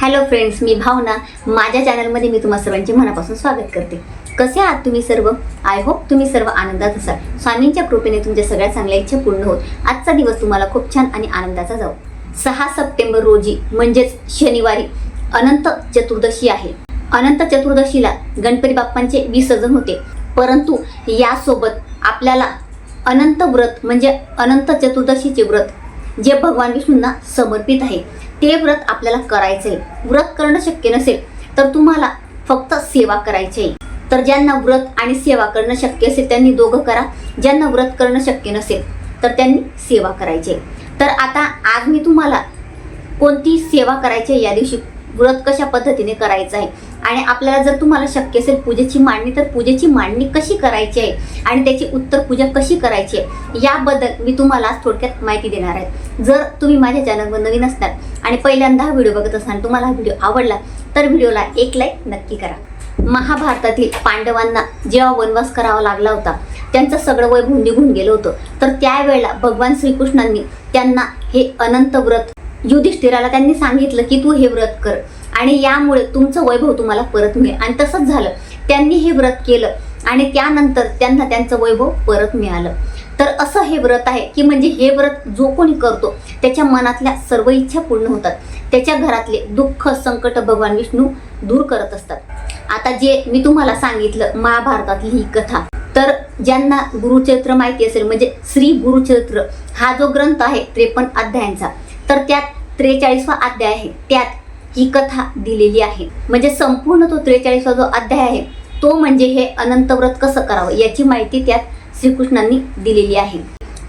Hello friends मी भावना. माझ्या चॅनलमध्ये मी तुम्हा सर्वांचे मनापासून स्वागत करते. कसे आहात तुम्ही सर्व? आय होप तुम्ही सर्व आनंदात असाल. स्वामींच्या कृपेने तुमच्या सगळ्या चांगल्या इच्छा पूर्ण होत. आजचा दिवस तुम्हाला खूप छान आणि आनंदाचा जाऊ सहा सप्टेंबर रोजी म्हणजेच शनिवारी अनंत चतुर्दशी आहे. अनंत चतुर्दशीला गणपती बाप्पांचे विसर्जन होते. परंतु यासोबत आपल्याला अनंत व्रत म्हणजे अनंत चतुर्दशीचे व्रत जे भगवान विष्णूंना समर्पित आहे. ते व्रत आपल्याला करायचं आहे व्रत करणं शक्य नसेल तर तुम्हाला फक्त सेवा करायची आहे. तर ज्यांना व्रत आणि सेवा करणं शक्य असेल त्यांनी दोघं करा. ज्यांना व्रत करणं शक्य नसेल तर त्यांनी सेवा करायची आहे. तर आता आज मी तुम्हाला कोणती सेवा करायची आहे या दिवशी? व्रत कशा पद्धतीने करायचं आहे? आणि आपल्याला जर तुम्हाला शक्य असेल पूजेची मांडणी तर पूजेची मांडणी कशी करायची आहे आणि त्याची उत्तर पूजा कशी करायची आहे याबद्दल मी तुम्हाला आज थोडक्यात माहिती देणार आहे. जर तुम्ही माझ्या चॅनलवर नवीन असणार आणि पहिल्यांदा हा व्हिडिओ बघत असाल तुम्हाला हा व्हिडिओ आवडला तर व्हिडिओला एक लाईक नक्की करा. महाभारतातील पांडवांना जेव्हा वनवास करावा लागला होता त्यांचं सगळं वय निघून गेलं होतं. तर त्यावेळेला भगवान श्रीकृष्णांनी त्यांना हे अनंत व्रत युधिष्ठिराला त्यांनी सांगितलं की तू हे व्रत कर. आणि यामुळे तुमचं वैभव तुम्हाला परत मिळेल आणि तसंच झालं. त्यांनी हे व्रत केलं आणि त्यानंतर त्यांना त्यांचं वैभव परत मिळालं. तर असं हे व्रत आहे की म्हणजे हे व्रत जो कोणी करतो त्याच्या मनातल्या सर्व इच्छा पूर्ण होतात. त्याच्या घरातले दुःख संकट भगवान विष्णू दूर करत असतात. आता जे मी तुम्हाला सांगितलं महाभारतातली ही कथा तर ज्यांना गुरुचरित्र माहिती असेल म्हणजे श्री गुरुचरित्र हा जो ग्रंथ आहे त्रेपन्न अध्यायांचा तर त्यात त्रेचाळीसवा अध्याय आहे. त्यात ही कथा दिलेली आहे. म्हणजे संपूर्ण तो त्रेचाळीसवा जो अध्याय आहे तो म्हणजे हे अनंत व्रत कसं करावं याची माहिती त्यात श्रीकृष्णांनी दिलेली आहे.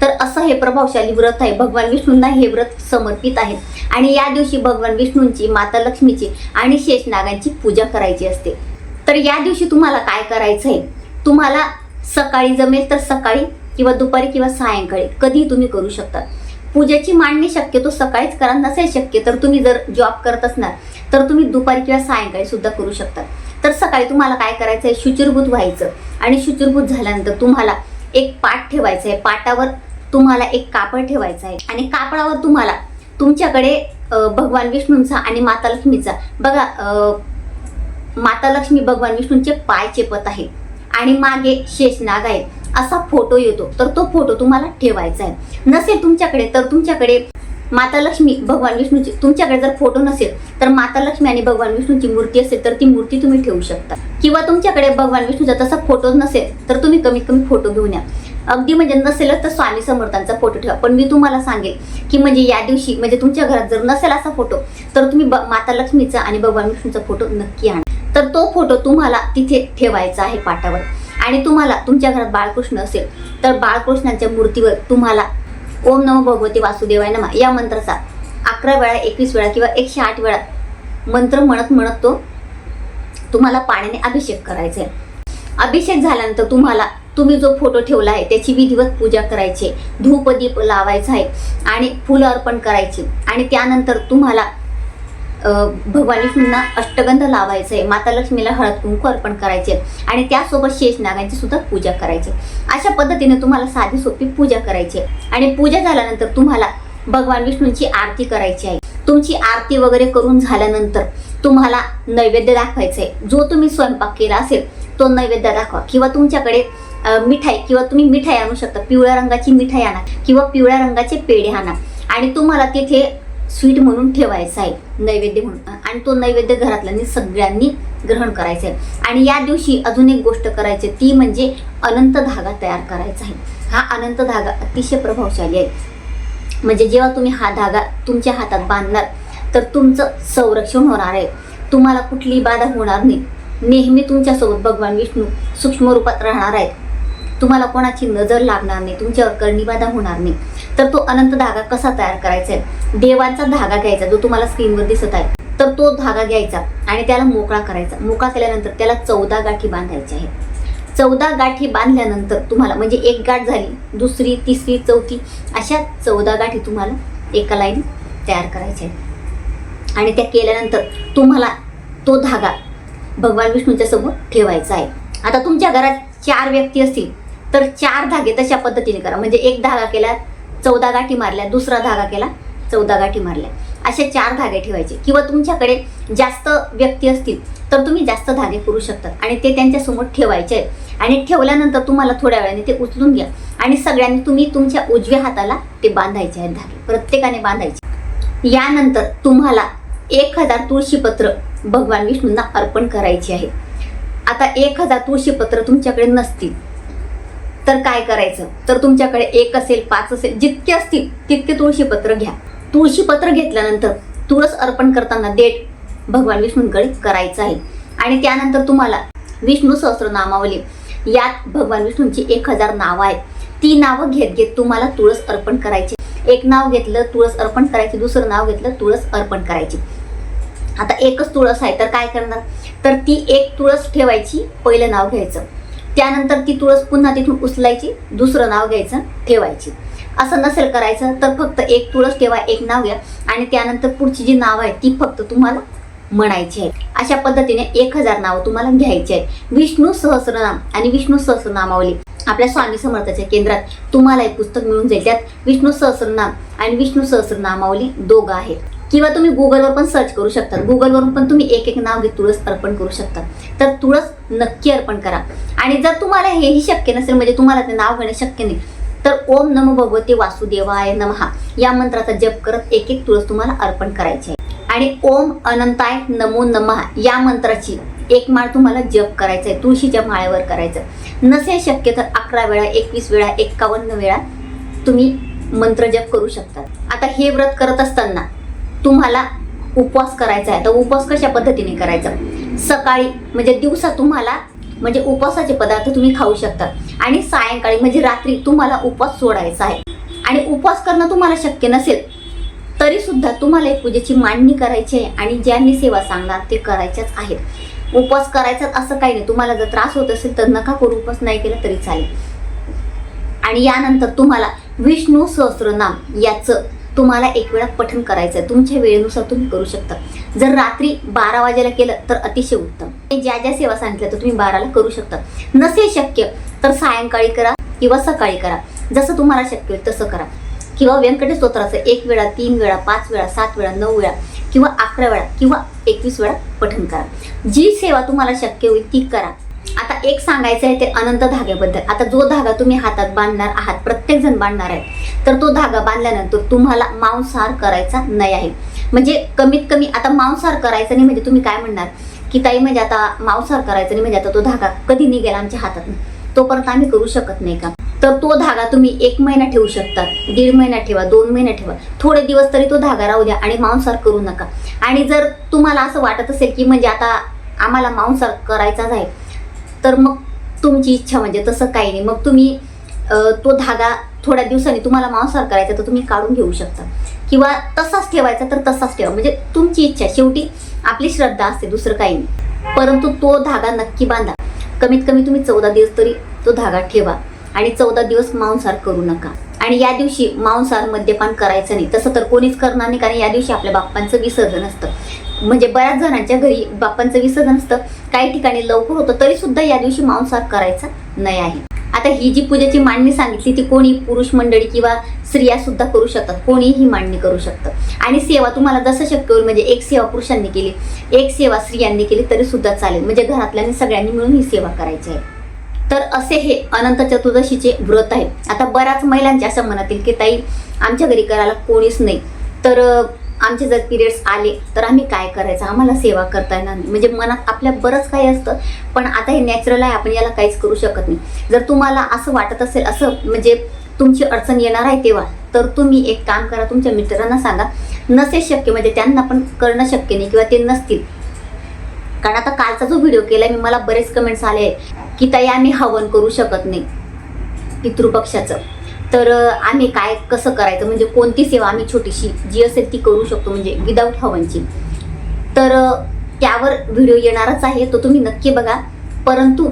तर असं हे प्रभावशाली व्रत आहे. भगवान विष्णूंना हे व्रत समर्पित आहे. आणि या दिवशी भगवान विष्णूंची माता लक्ष्मीची आणि शेषनागांची पूजा करायची असते. तर या दिवशी तुम्हाला काय करायचं आहे तुम्हाला सकाळी जमेल तर सकाळी किंवा दुपारी किंवा सायंकाळी कधीही तुम्ही करू शकता. पूजेची मांडणी शक्यतो सकाळीच करा नसेल शक्य तर तुम्ही जर जॉब करत असणार तर तुम्ही दुपारी किंवा सायंकाळी सुद्धा करू शकता. तर सकाळी तुम्हाला काय करायचं आहे शुचिरभूत व्हायचं. आणि शुचिरभूत झाल्यानंतर तुम्हाला एक पाट ठेवायचं आहे पाटावर तुम्हाला एक कापड ठेवायचं आहे आणि कापडावर तुम्हाला तुमच्याकडे भगवान विष्णूंचा आणि माता लक्ष्मीचा बघा माता लक्ष्मी भगवान विष्णूंचे पाय चेपत आहे. आणि मागे शेषनाग आहे असा फोटो येतो तर तो फोटो तुम्हाला ठेवायचा आहे. नसेल तुमच्याकडे तर तुमच्याकडे माता लक्ष्मी भगवान विष्णूची तुमच्याकडे जर फोटो नसेल तर माता लक्ष्मी आणि भगवान विष्णूची मूर्ती असेल तर ती मूर्ती तुम्ही ठेवू शकता. किंवा तुमच्याकडे भगवान विष्णूचा तसा फोटो नसेल तर तुम्ही कमीत कमी फोटो घेऊन या. अगदी म्हणजे नसेलच तर स्वामी समर्थांचा फोटो ठेवा. पण मी तुम्हाला सांगेल की म्हणजे या दिवशी म्हणजे तुमच्या घरात जर नसेल असा फोटो तर तुम्ही ब- माता लक्ष्मीचा आणि भगवान विष्णूचा फोटो नक्की आणा. तर तो फोटो तुम्हाला तिथे ठेवायचा आहे पाटावर आणि तुम्हाला तुमच्या घरात बाळकृष्ण असेल तर बाळकृष्णांच्या मूर्तीवर तुम्हाला ओम नमो भगवती वासुदेवाय नमा या मंत्राचा अकरा वेळा एकवीस वेळा किंवा एकशे आठ वेळा मंत्र म्हणत म्हणत तो तुम्हाला पाण्याने अभिषेक करायचा आहे. अभिषेक झाल्यानंतर तुम्हाला तुम्ही जो फोटो ठेवला आहे त्याची विधिवत पूजा करायची धूपदीप लावायचा आहे आणि फुलं अर्पण करायची. आणि त्यानंतर तुम्हाला भगवान विष्णूंना अष्टगंध लावायचं आहे माता लक्ष्मीला हळद कुंकू अर्पण करायचे आणि त्यासोबत शेषनागांची सुद्धा पूजा करायची. अशा पद्धतीने तुम्हाला साधी सोपी पूजा करायची आहे. आणि पूजा झाल्यानंतर तुम्हाला भगवान विष्णूंची आरती करायची आहे. तुमची आरती वगैरे करून झाल्यानंतर तुम्हाला नैवेद्य दाखवायचा. आहे जो तुम्ही स्वयंपाक केला असेल तो नैवेद्य दाखवा. किंवा तुमच्याकडे मिठाई किंवा तुम्ही मिठाई आणू शकता. पिवळ्या रंगाची मिठाई आणा किंवा पिवळ्या रंगाचे पेढे आणा. आणि तुम्हाला तिथे स्वीट म्हणून ठेवायचा आहे नैवेद्य म्हणून. आणि तो नैवेद्य घरातल्यांनी सगळ्यांनी ग्रहण करायचं आहे. आणि या दिवशी अजून एक गोष्ट करायची ती म्हणजे अनंत धागा तयार करायचा आहे. हा अनंत धागा अतिशय प्रभावशाली आहे. म्हणजे जेव्हा तुम्ही हा धागा तुमच्या हातात बांधणार तर तुमचं संरक्षण होणार आहे. तुम्हाला कुठलीही बाधा होणार नाही. नेहमी तुमच्यासोबत भगवान विष्णू सूक्ष्म रूपात राहणार आहेत. तुम्हाला कोणाची नजर लागणार नाही तुमच्यावर कर्णीबाधा होणार नाही. तर तो अनंत धागा कसा तयार करायचा आहे? देवांचा धागा घ्यायचा जो तुम्हाला स्क्रीनवर दिसत आहे. तर तो धागा घ्यायचा आणि त्याला मोकळा करायचा. मोकळा केल्यानंतर त्याला चौदा गाठी बांधायच्या आहेत. चौदा गाठी बांधल्यानंतर तुम्हाला म्हणजे एक गाठ झाली दुसरी तिसरी चौथी अशा चौदा गाठी तुम्हाला एका लाईन तयार करायच्या आहेत. आणि त्या केल्यानंतर तुम्हाला तो धागा भगवान विष्णूच्या समोर ठेवायचा आहे. आता तुमच्या घरात चार व्यक्ती असतील तर चार धागे तशा पद्धतीने करा. म्हणजे एक धागा केला चौदा गाठी मारल्या दुसरा धागा केला चौदा गाठी मारल्या. असे चार धागे ठेवायचे. किंवा तुमच्याकडे जास्त व्यक्ती असतील तर तुम्ही जास्त धागे करू शकतात. आणि ते त्यांच्यासमोर ठेवायचे आहेत. आणि ठेवल्यानंतर तुम्हाला थोड्या वेळाने ते उचलून घ्या. आणि सगळ्यांनी तुम्ही तुमच्या उजव्या हाताला ते बांधायचे आहेत धागे. प्रत्येकाने बांधायचे. यानंतर तुम्हाला एक हजार तुळशीपत्र भगवान विष्णूंना अर्पण करायचे आहे. आता एक हजार तुळशीपत्र तुमच्याकडे नसतील तर काय करायचं? तर तुमच्याकडे एक असेल पाच असेल जितके असतील तितके तुळशीपत्र घ्या. तुळशीपत्र घेतल्यानंतर तुळस अर्पण करताना देठ भगवान विष्णूंकडे करायचं आहे. आणि त्यानंतर तुम्हाला विष्णू सहस्रनामावली यात भगवान विष्णूंची एक हजार नावं आहेत. ती नावं घेत घेत तुम्हाला तुळस अर्पण करायची. एक नाव घेतलं तुळस अर्पण करायची दुसरं नाव घेतलं तुळस अर्पण करायची. आता एकच तुळस आहे तर काय करणार? तर ती एक तुळस ठेवायची पहिलं नाव घ्यायचं. त्यानंतर ती तुळस पुन्हा तिथून उचलायची दुसरं नाव घ्यायचं ठेवायची. असं नसेल करायचं तर फक्त एक तुळस ठेवा एक नाव घ्या. आणि त्यानंतर पुढची जी नाव आहे ती फक्त तुम्हाला म्हणायची आहे अशा पद्धतीने एक हजार नावं तुम्हाला घ्यायची आहेत. विष्णू सहस्रनाम आणि विष्णू सहस्रनामावली. आपल्या स्वामी समर्थाच्या केंद्रात तुम्हाला एक पुस्तक मिळून जाईल. त्यात विष्णू सहस्रनाम आणि विष्णू सहस्रनामावली दोघं आहेत. किंवा तुम्ही गुगलवर पण सर्च करू शकता. गुगलवरून पण तुम्ही एक एक नाव घेत तुळस अर्पण करू शकता. तर तुळस नक्की अर्पण करा. आणि जर तुम्हाला हेही शक्य नसेल म्हणजे तुम्हाला ते नाव घेणे शक्य नाही तर ओम नमो भगवते वासुदेवाय नमहा. या मंत्राचा जप करत एक एक तुळस तुम्हाला अर्पण करायची आहे. आणि ओम अनंताय नमो नमहा या मंत्राची एक माळ तुम्हाला जप करायचा आहे तुळशीच्या माळेवर करायचं नसेल शक्य तर अकरा वेळा एकवीस वेळा एक्कावन्न वेळा तुम्ही मंत्र जप करू शकता. आता हे व्रत करत असताना तुम्हाला उपवास करायचा आहे. तर उपवास कशा पद्धतीने करायचा? सकाळी म्हणजे दिवसा तुम्हाला म्हणजे उपवासाचे पदार्थ तुम्ही खाऊ शकता. आणि सायंकाळी म्हणजे रात्री तुम्हाला उपवास सोडायचा आहे. आणि उपवास करणं तुम्हाला शक्य नसेल तरी सुद्धा तुम्हाला एक पूजेची मांडणी करायची आहे आणि ज्यांनी सेवा सांगणार ते करायच्याच आहेत. उपवास करायचाच असं काही नाही. तुम्हाला जर त्रास होत असेल तर नका करू उपवास नाही केला तरी चालेल. आणि यानंतर तुम्हाला विष्णू सहस्रनाम याचं तुम्हाला एक वेळा पठन करायचं आहे तुमच्या वेळेनुसार तुम्ही करू शकता. जर रात्री बारा वाजेला केलं तर अतिशय उत्तम. ज्या ज्या सेवा सांगितल्या तर तुम्ही बाराला करू शकता. नसेल शक्य तर सायंकाळी करा किंवा सकाळी करा. जसं तुम्हाला शक्य होईल तसं करा. किंवा व्यंकटेश स्तोत्राचं एक वेळा तीन वेळा पाच वेळा सात वेळा नऊ वेळा किंवा अकरा वेळा किंवा एकवीस वेळा पठन करा. जी सेवा तुम्हाला शक्य होईल ती करा. आता एक सांगायचं आहे ते अनंत धाग्याबद्दल. आता जो धागा तुम्ही हातात बांधणार आहात प्रत्येक जण बांधणार आहे. तर तो धागा बांधल्यानंतर तुम्हाला मांसाहार करायचा नाही आहे. म्हणजे कमीत कमी आता मांसाहार करायचा नाही म्हणजे तुम्ही काय म्हणणार? की ताई म्हणजे आता मांसाहार करायचा नाही म्हणजे आता तो धागा कधी निघेल आमच्या हातात तोपर्यंत आम्ही करू शकत नाही का? तर तो धागा तुम्ही एक महिना ठेवू शकता दीड महिना ठेवा दोन महिना ठेवा. थोडे दिवस तरी तो धागा राहू द्या आणि मांसाहार करू नका. आणि जर तुम्हाला असं वाटत असेल की म्हणजे आता आम्हाला मांसाहार करायचाच आहे तर मग तुमची इच्छा म्हणजे तसं काही नाही. मग तुम्ही तो धागा थोड्या दिवसांनी तुम्हाला मांसार करायचा तर तुम्ही काढून घेऊ शकता. किंवा तसाच ठेवायचा तर तसाच ठेवा. म्हणजे तुमची इच्छा शेवटी आपली श्रद्धा असते दुसरं काही नाही. परंतु तो धागा नक्की बांधा. कमीत कमी तुम्ही चौदा दिवस तरी तो धागा ठेवा आणि चौदा दिवस मांसाहार करू नका. आणि या दिवशी मांसाहार मद्यपान करायचं नाही. तसं तर कोणीच करणार नाही कारण या दिवशी आपल्या बाप्पांचं विसर्जन असतं. म्हणजे बऱ्याच जणांच्या घरी बाप्पांचं विसर्जन असतं. काही ठिकाणी लवकर होतं तरी सुद्धा या दिवशी मांसाहार करायचा नाही आहे. आता ही जी पूजेची मांडणी सांगितली ती कोणी पुरुष मंडळी किंवा स्त्रिया सुद्धा करू शकतात. कोणीही ही मांडणी करू शकतं. आणि सेवा तुम्हाला जसं शक्य होईल म्हणजे एक सेवा पुरुषांनी केली एक सेवा स्त्रियांनी केली तरी सुद्धा चालेल. म्हणजे घरातल्यांनी सगळ्यांनी मिळून ही सेवा करायची आहे. तर असे हे अनंत चतुर्दशीचे व्रत आहे आता बऱ्याच महिलांच्या असं मनातील की ताई आमच्या घरी करायला कोणीच नाही. तर आमचे जर पिरियड्स आले तर आम्ही काय करायचं? आम्हाला सेवा करता येणार नाही. म्हणजे मनात आपल्या बरंच काही असतं पण आता हे नॅचरल आहे आपण याला काहीच करू शकत नाही. जर तुम्हाला असं वाटत असेल असं म्हणजे तुमची अडचण येणार आहे तेव्हा तर तुम्ही एक काम करा तुमच्या मित्रांना सांगा. नसेल शक्य म्हणजे त्यांना पण करणं शक्य नाही किंवा ते नसतील. कारण आता कालचा जो व्हिडिओ केला मी मला बरेच कमेंट्स आले आहेत की ताई आम्ही हवन करू शकत नाही. पितृपक्षाचं. तर आम्ही काय कसं करायचं? म्हणजे कोणती सेवा आम्ही छोटीशी जी असेल ती करू शकतो म्हणजे विदाऊट हवनची. तर त्यावर व्हिडिओ येणारच आहे तो तुम्ही नक्की बघा. परंतु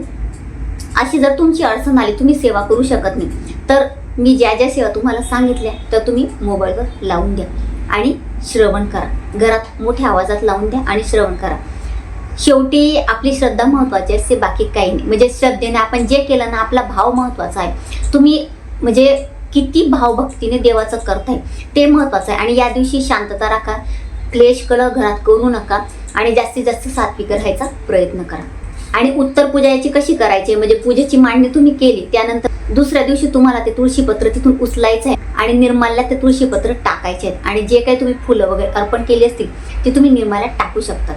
अशी जर तुमची अडचण आली तुम्ही सेवा करू शकत नाही. तर मी ज्या ज्या सेवा तुम्हाला सांगितल्या त्या तुम्ही मोबाईलवर लावून द्या आणि श्रवण करा. घरात मोठ्या आवाजात लावून द्या आणि श्रवण करा. शेवटी आपली श्रद्धा महत्वाची असते बाकी काही नाही. म्हणजे श्रद्धेने आपण जे केलं ना आपला भाव महत्त्वाचा आहे. तुम्ही म्हणजे किती भावभक्तीने देवाचं करताय ते महत्वाचं आहे. आणि या दिवशी शांतता राखा क्लेश कळ घरात करू नका आणि जास्तीत जास्त सात्विक राहायचा प्रयत्न करा. आणि उत्तर पूजा याची कशी करायची म्हणजे पूजेची मांडणी तुम्ही केली त्यानंतर दुसऱ्या दिवशी तुम्हाला ते तुळशीपत्र तिथून उचलायचं आहे आणि निर्माल्यात ते तुळशीपत्र टाकायचे आहेत. आणि जे काही तुम्ही फुलं वगैरे अर्पण केली असतील ते तुम्ही निर्माल्यात टाकू शकतात.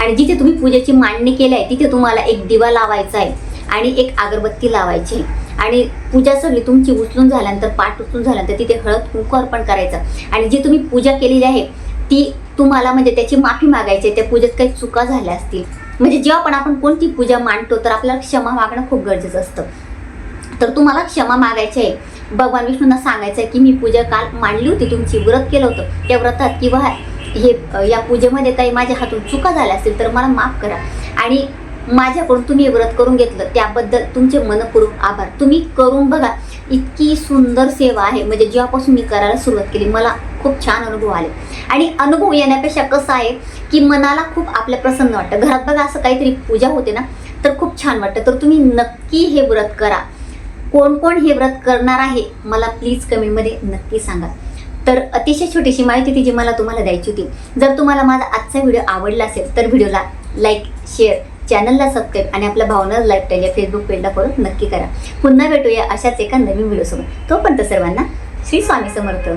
आणि जिथे तुम्ही पूजेची मांडणी केली आहे तिथे तुम्हाला एक दिवा लावायचा आहे आणि एक अगरबत्ती लावायची आहे. आणि पूजा सगळी तुमची उचलून झाल्यानंतर पाठ उचलून झाल्यानंतर तिथे हळद कुंकू अर्पण करायचं. आणि जी तुम्ही पूजा केलेली आहे ती तुम्हाला म्हणजे त्याची माफी मागायची आहे त्या पूजेत काही चुका झाल्या असतील. म्हणजे जेव्हा पण आपण कोणती पूजा मांडतो तर आपल्याला क्षमा मागणं खूप गरजेचं असतं. तर तुम्हाला क्षमा मागायची आहे. भगवान विष्णूंना सांगायचं आहे की मी पूजा काल मांडली होती तुमची व्रत केलं होतं. त्या व्रतात किंवा हे या पूजेमध्ये काही माझ्या हातून चुका झाल्या असतील तर मला माफ करा. आणि माझ्याकडून तुम्ही व्रत करून घेतलं त्याबद्दल तुमचे मनपूर्वक आभार. तुम्ही करून बघा इतकी सुंदर सेवा आहे. म्हणजे जेव्हापासून मी करायला सुरुवात केली मला खूप छान अनुभव आले. आणि अनुभव येण्यापेक्षा कसं आहे की मनाला खूप आपल्या प्रसन्न वाटतं. घरात बघा असं काहीतरी पूजा होते ना तर खूप छान वाटतं. तर तुम्ही नक्की हे व्रत करा. कोण कोण हे व्रत करणार आहे मला प्लीज कमेंटमध्ये नक्की सांगा. तर अतिशय छोटीशी माहिती ती जी मला तुम्हाला द्यायची होती. जर तुम्हाला माझा आजचा व्हिडिओ आवडला असेल तर व्हिडिओला लाईक शेअर चॅनलला सबस्क्राईब आणि आपल्या भावना लाईफस्टाईल या फेसबुक पेजला फॉलो नक्की करा. पुन्हा भेटूया अशाच एका नवीन व्हिडिओसोबत तोपर्यंत सर्वांना श्री स्वामी समर्थ.